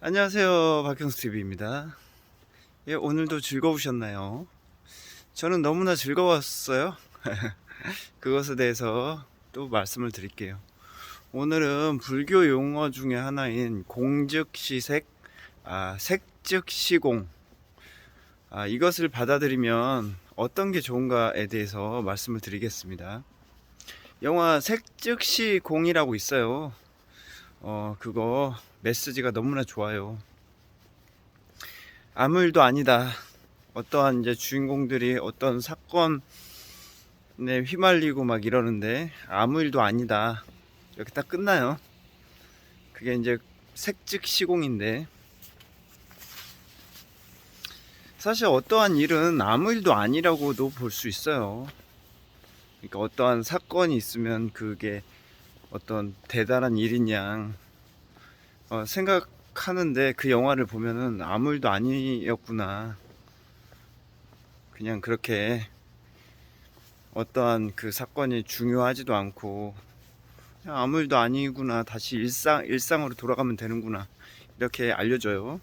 안녕하세요. 박형수 TV입니다. 예, 오늘도 즐거우셨나요? 저는 너무나 즐거웠어요. 그것에 대해서 또 말씀을 드릴게요. 오늘은 불교 용어 중에 하나인 공즉시색, 아, 색즉시공. 아, 이것을 받아들이면 어떤 게 좋은가에 대해서 말씀을 드리겠습니다. 영화 색즉시공이라고 있어요. 어, 그거 메시지가 너무나 좋아요. 아무 일도 아니다. 어떠한 이제 주인공들이 어떤 사건에 휘말리고 막 이러는데 아무 일도 아니다. 이렇게 딱 끝나요. 그게 이제 색즉 시공인데 사실 어떠한 일은 아무 일도 아니라고도 볼 수 있어요. 그러니까 어떠한 사건이 있으면 그게 어떤 대단한 일인 양 어, 생각하는데 그 영화를 보면은 아무 일도 아니었구나. 그냥 그렇게 어떠한 그 사건이 중요하지도 않고 아무 일도 아니구나. 다시 일상 일상으로 돌아가면 되는구나. 이렇게 알려줘요.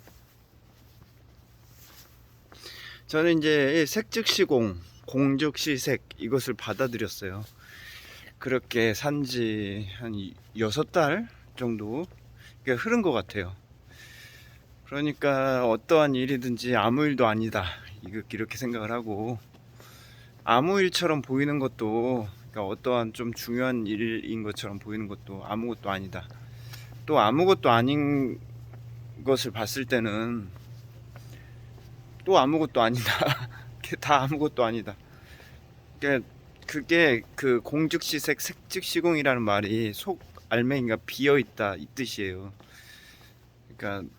저는 이제 색즉시공, 공즉시색 이것을 받아들였어요. 그렇게 산지 한 여섯 달 정도 이게 흐른 것 같아요. 그러니까 어떠한 일이든지 아무 일도 아니다. 이렇게 생각을 하고 아무 일처럼 보이는 것도 그러니까 어떠한 좀 중요한 일인 것처럼 보이는 것도 아무것도 아니다. 또 아무것도 아닌 것을 봤을 때는 또 아무것도 아니다. 다 아무것도 아니다. 그러니까 그게 그 공즉시색 색즉시공이라는 말이 속 알맹이가 비어 있다 이 뜻이에요. 그러니까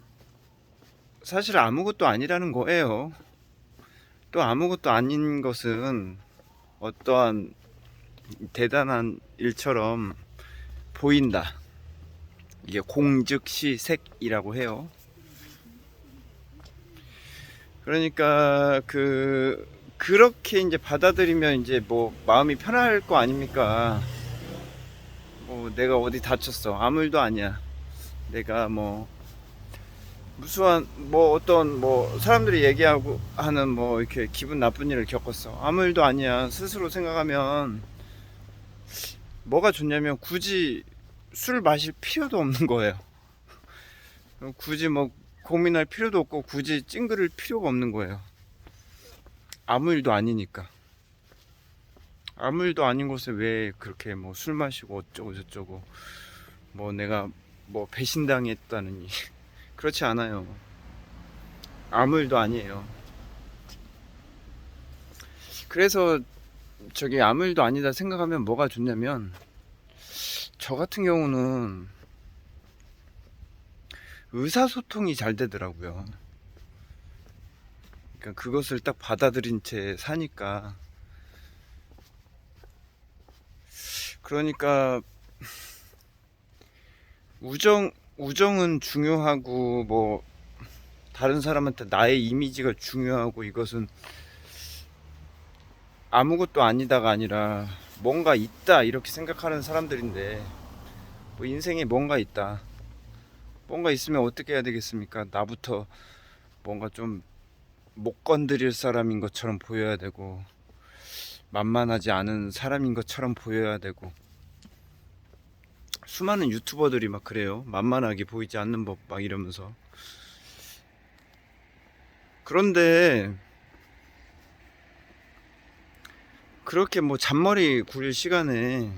사실 아무것도 아니라는 거예요. 또 아무것도 아닌 것은 어떠한 대단한 일처럼 보인다. 이게 공즉시색이라고 해요. 그러니까 그 그렇게 이제 받아들이면 이제 뭐 마음이 편할 거 아닙니까? 뭐 내가 어디 다쳤어 아무 일도 아니야. 내가 뭐 무수한 뭐 어떤 뭐 사람들이 얘기하고 하는 뭐 이렇게 기분 나쁜 일을 겪었어 아무 일도 아니야 스스로 생각하면 뭐가 좋냐면 굳이 술 마실 필요도 없는 거예요. 굳이 뭐 고민할 필요도 없고 굳이 찡그릴 필요가 없는 거예요. 아무 일도 아니니까. 아무 일도 아닌 곳에 왜 그렇게 뭐 술 마시고 어쩌고 저쩌고 뭐 내가 뭐 배신당했다느니 그렇지 않아요. 아무 일도 아니에요. 그래서 저기 아무 일도 아니다 생각하면 뭐가 좋냐면 저 같은 경우는 의사소통이 잘 되더라고요. 그러니까 그것을 딱 받아들인 채 사니까. 그러니까 우정 우정은 중요하고 뭐 다른 사람한테 나의 이미지가 중요하고 이것은 아무것도 아니다가 아니라 뭔가 있다 이렇게 생각하는 사람들인데 뭐 인생에 뭔가 있다. 뭔가 있으면 어떻게 해야 되겠습니까? 나부터 뭔가 좀 못 건드릴 사람인 것처럼 보여야 되고 만만하지 않은 사람인 것처럼 보여야 되고. 수많은 유튜버들이 막 그래요. 만만하게 보이지 않는 법 막 이러면서. 그런데 그렇게 뭐 잔머리 굴릴 시간에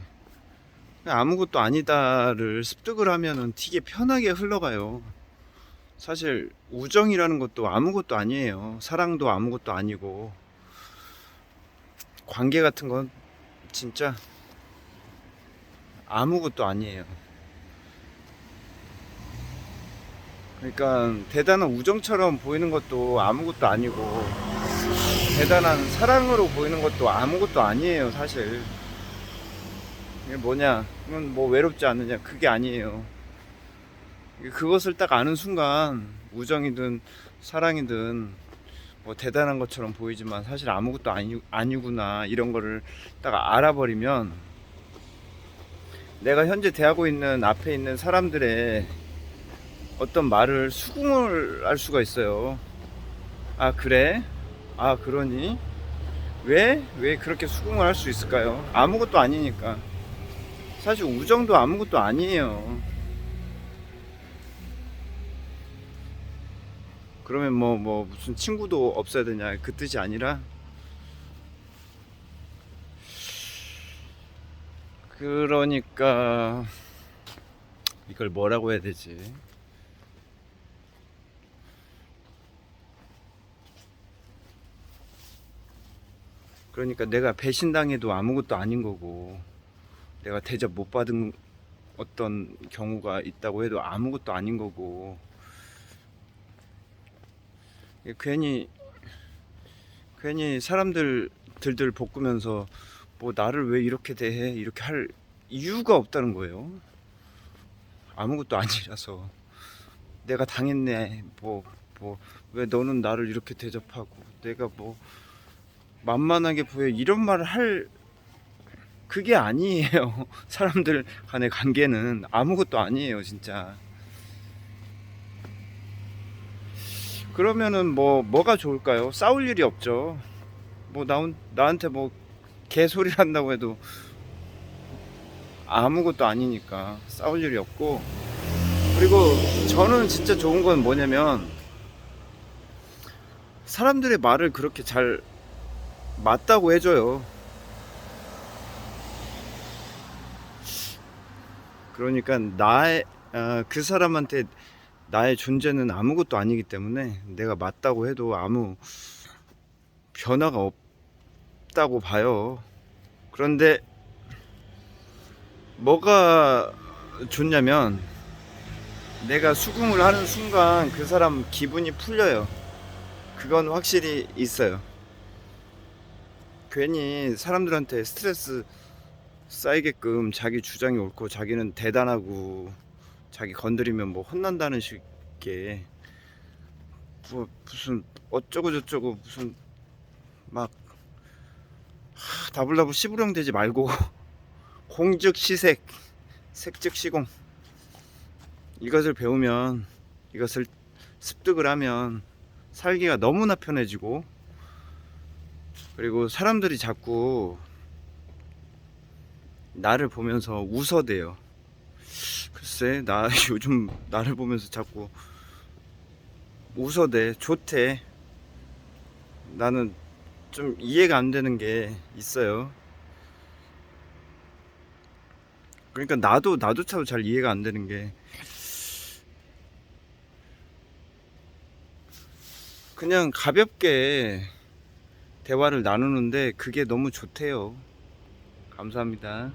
아무것도 아니다를 습득을 하면은 되게 편하게 흘러가요. 사실 우정이라는 것도 아무것도 아니에요. 사랑도 아무것도 아니고 관계 같은 건 진짜 아무것도 아니에요. 그러니까 대단한 우정처럼 보이는 것도 아무것도 아니고 대단한 사랑으로 보이는 것도 아무것도 아니에요, 사실. 이게 뭐냐? 이건 뭐 외롭지 않느냐? 그게 아니에요. 그것을 딱 아는 순간 우정이든 사랑이든 뭐 대단한 것처럼 보이지만 사실 아무것도 아니, 아니구나 이런 거를 딱 알아버리면 내가 현재 대하고 있는 앞에 있는 사람들의 어떤 말을 수긍을 할 수가 있어요. 아, 그래? 아, 그러니? 왜? 왜 그렇게 수긍을 할 수 있을까요? 아무것도 아니니까. 사실 우정도 아무것도 아니에요. 그러면 뭐, 뭐, 무슨 친구도 없어야 되냐. 그 뜻이 아니라. 그러니까, 이걸 뭐라고 해야 되지? 그러니까 내가 배신당해도 아무것도 아닌 거고, 내가 대접 못 받은 어떤 경우가 있다고 해도 아무것도 아닌 거고, 괜히, 괜히 사람들 들들 볶으면서 뭐 나를 왜 이렇게 대해? 이렇게 할 이유가 없다는 거예요. 아무것도 아니라서. 내가 당했네. 뭐, 뭐, 왜 너는 나를 이렇게 대접하고, 내가 뭐, 만만하게 보여. 이런 말을 할, 그게 아니에요. 사람들 간의 관계는 아무것도 아니에요, 진짜. 그러면은 뭐, 뭐가 좋을까요? 싸울 일이 없죠. 뭐, 나, 나한테 뭐, 개소리를 한다고 해도 아무것도 아니니까 싸울 일이 없고, 그리고 저는 진짜 좋은 건 뭐냐면 사람들의 말을 그렇게 잘 맞다고 해줘요. 그러니까 나의 아, 그 사람한테 나의 존재는 아무것도 아니기 때문에 내가 맞다고 해도 아무 변화가 없다고 봐요. 그런데 뭐가 좋냐면 내가 수긍을 하는 순간 그 사람 기분이 풀려요. 그건 확실히 있어요. 괜히 사람들한테 스트레스 쌓이게끔 자기 주장이 옳고 자기는 대단하고 자기 건드리면 뭐 혼난다는 식의 뭐 무슨 어쩌고 저쩌고 무슨 막 하, 다불다불 씨부렁 되지 말고 공즉 시색 색즉 시공 이것을 배우면 이것을 습득을 하면 살기가 너무나 편해지고 그리고 사람들이 자꾸 나를 보면서 웃어대요. 글쎄, 나 요즘 나를 보면서 자꾸 웃어대. 좋대. 나는 좀 이해가 안 되는 게 있어요. 그러니까 나도 나도차도 잘 이해가 안 되는 게 그냥 가볍게 대화를 나누는데 그게 너무 좋대요. 감사합니다.